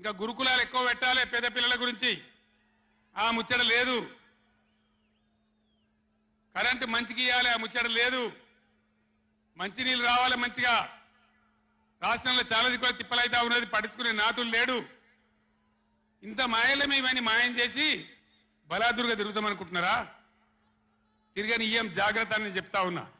ఇంకా గురుకులాలు ఎక్కువ పెట్టాలి పేద పిల్లల గురించి. ఆ ముచ్చట లేదు. కరెంటు మంచికి ఇవ్వాలి ఆ ముచ్చట లేదు. మంచినీళ్ళు రావాలి మంచిగా. రాష్ట్రంలో చాలా దిక్కులు తిప్పలైతా ఉన్నది పట్టించుకునే నాతులు లేడు. ఇంత మాయలమేమని ఇవన్నీ మాయం చేసి బలాదుర్గా తిరుగుతామనుకుంటున్నారా తిరిగని ఇయ్యం జాగ్రత్త అని చెప్తా ఉన్నా.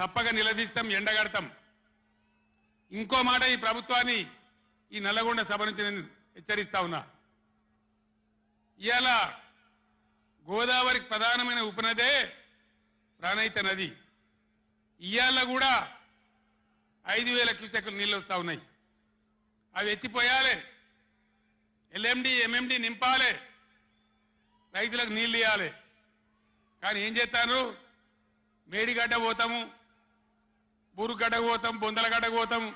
తప్పక నిలదీస్తాం ఎండగడతాం. ఇంకో మాట ఈ ప్రభుత్వాన్ని ఈ నల్లగొండ సభ నుంచి నేను హెచ్చరిస్తా ఉన్నా. ఇలా గోదావరికి ప్రధానమైన ఉపనదే ప్రాణహిత నది. ఇవాళ కూడా ఐదు వేల క్యూసెక్లు నీళ్ళు వస్తూ ఉన్నాయి. అవి ఎత్తిపోయాలి. ఎల్ఎండి ఎంఎండి నింపాలి. రైతులకు నీళ్ళు ఇవ్వాలి కానీ ఏం చేస్తాను మేడిగడ్డ పోతాము బూరుగడ్డ పోతాం బొందలగడ్డ పోతాము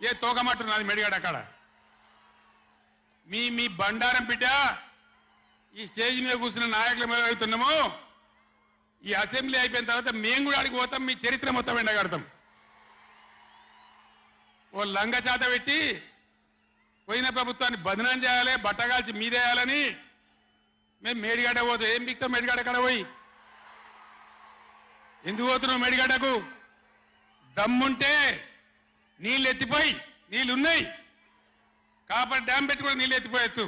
ఏ తోకమట్టు నాది మెడిగాడు అక్కడ? మీ మీ బండారం బిడ్డ ఈ స్టేజ్ మీద కూర్చున్న నాయకుల మీద అవుతున్నాము? ఈ అసెంబ్లీ అయిపోయిన తర్వాత మేము కూడా అడిగి పోతాం మీ చరిత్ర మొత్తం ఎండగడతాం. ఓ లంగ చేత పెట్టి పోయిన ప్రభుత్వాన్ని బదనం చేయాలి బట్టగాల్చి మీదేయాలని మేము మేడిగడ్డ పోతాం ఏం బిక్తాం మేడిగడ్డ కాడ పోయి? ఎందుకు పోతున్నావు మేడిగడ్డకు దమ్ముంటే నీళ్ళు ఎత్తిపోయి నీళ్ళు ఉన్నాయి కాబట్టి డ్యామ్ పెట్టి కూడా నీళ్ళు ఎత్తిపోయచ్చు.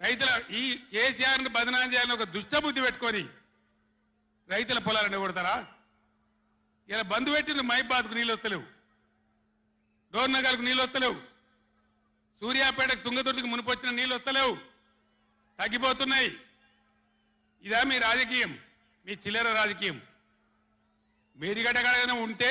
రైతుల ఈ కేసీఆర్ని బదనాం చేయాలని ఒక దుష్టబుద్ధి పెట్టుకొని రైతుల పొలాలను కొడతారా ఇలా బంధు పెట్టిన మైబాద్కు నీళ్ళు వస్తలేవు. డోర్నగర్కు నీళ్ళు వస్తలేవు. సూర్యాపేటకు తుంగతుర్తికి మునిపొచ్చిన నీళ్ళు వస్తలేవు. తగ్గిపోతున్నాయి. ఇదా మీ రాజకీయం. మీ చిల్లర రాజకీయం. మీరు కాడైనా ఉంటే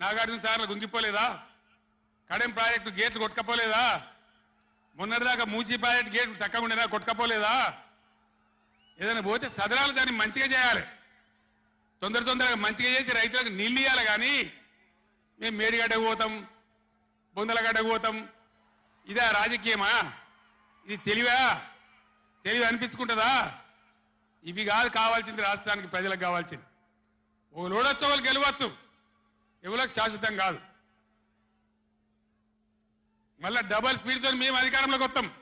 నాగార్జున సార్లు గుంగిపోలేదా? కడెం ప్రాజెక్టు గేట్లు కొట్టుకపోలేదా? మొన్నటిదాకా మూసీ ప్రాజెక్టు గేట్లు చక్కగా ఉండేదా కొట్టుకపోలేదా? ఏదైనా పోతే సదరాలు దాన్ని మంచిగా చేయాలి. తొందర తొందరగా మంచిగా చేసి రైతులకు నీళ్ళు ఇవ్వాలి కానీ మేము మేడిగడ్డకు పోతాం బొందలగడ్డకు పోతాం. ఇదా రాజకీయమా? ఇది తెలివా? తెలివి అనిపించుకుంటుందా? ఇవి కాదు కావాల్సింది రాష్ట్రానికి ప్రజలకు కావాల్సింది. ఒక లోడొచ్చు వాళ్ళు గెలవచ్చు. ఎవరికి శాశ్వతం కాదు. మళ్ళా డబల్ స్పీడ్తో మేము అధికారంలోకి వస్తాం.